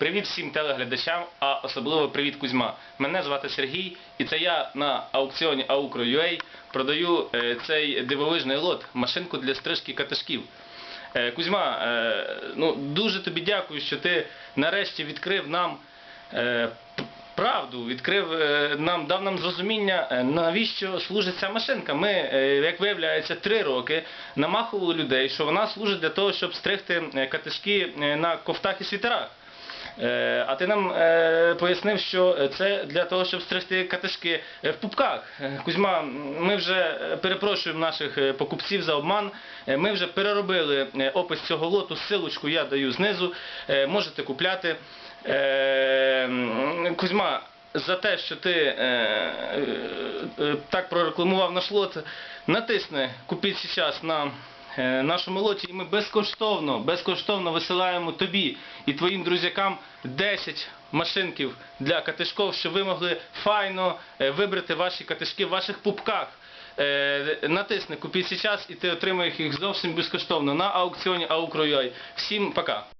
Привіт всім телеглядачам, а особливо привіт Кузьма. Мене звати Сергій, і це я на аукціоні Aukro.ua продаю е, цей дивовижний лот, машинку для стрижки каташків. Е, Кузьма, е, ну, дуже тобі дякую, що ти нарешті відкрив нам правду, відкрив нам, дав нам зрозуміння, навіщо служить ця машинка. Ми, як виявляється, три роки намахували людей, що вона служить для того, щоб стригти катишки на кофтах і світерах. Е, А ти нам е, пояснив, що це для того, щоб стригти катишки в пупках. Е, Кузьма, ми вже перепрошуємо наших покупців за обман. Ми вже переробили опис цього лоту. Силочку я даю знизу. Можете купляти. Кузьма, за те, що ти так прорекламував наш лот, натисни купіть зараз на е, мелодію, і ми безкоштовно, безкоштовно висилаємо тобі і твоїм друзякам 10 машинків для катишков, щоб ви могли файно е, вибрати ваші катишки в ваших пупках. Е, Натисни купіть зараз і ти отримаєш їх зовсім безкоштовно на аукціоні Aukro.ua. Всім пока!